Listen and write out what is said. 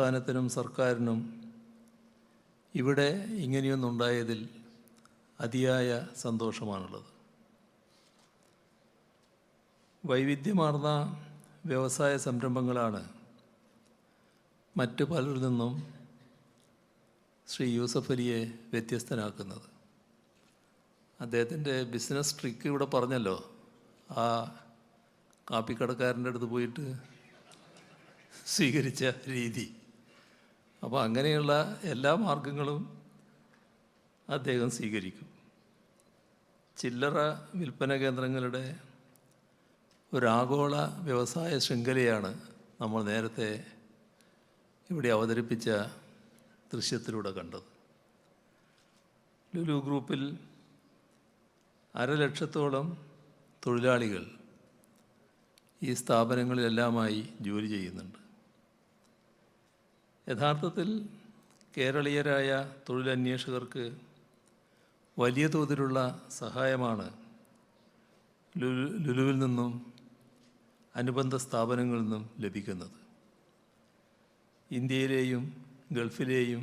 പ്രസ്ഥാനത്തിനും സർക്കാരിനും ഇവിടെ ഇങ്ങനെയൊന്നുണ്ടായതിൽ അതിയായ സന്തോഷമാണുള്ളത്. വൈവിധ്യമാർന്ന വ്യവസായ സംരംഭങ്ങളാണ് മറ്റു പലരിൽ നിന്നും ശ്രീ യൂസഫ് അലിയെ വ്യത്യസ്തനാക്കുന്നത്. അദ്ദേഹത്തിന്റെ ബിസിനസ് ട്രിക്ക് ഇവിടെ പറഞ്ഞല്ലോ. ആ കാപ്പിക്കടക്കാരന്റെ അടുത്ത് പോയിട്ട് സ്വീകരിച്ച രീതി. അപ്പോൾ അങ്ങനെയുള്ള എല്ലാ മാർഗങ്ങളും അദ്ദേഹം സ്വീകരിക്കും. ചില്ലറ വിൽപ്പന കേന്ദ്രങ്ങളുടെ ഒരാഗോള വ്യവസായ ശൃംഖലയാണ് നമ്മൾ നേരത്തെ ഇവിടെ അവതരിപ്പിച്ച ദൃശ്യത്തിലൂടെ കണ്ടത്. ലുലു ഗ്രൂപ്പിൽ അരലക്ഷത്തോളം തൊഴിലാളികൾ ഈ സ്ഥാപനങ്ങളിലെല്ലാമായി ജോലി ചെയ്യുന്നുണ്ട്. യഥാർത്ഥത്തിൽ കേരളീയരായ തൊഴിലന്വേഷകർക്ക് വലിയ തോതിലുള്ള സഹായമാണ് ലുലു ലുലുവിൽ നിന്നും അനുബന്ധ സ്ഥാപനങ്ങളിൽ നിന്നും ലഭിക്കുന്നത്. ഇന്ത്യയിലെയും ഗൾഫിലെയും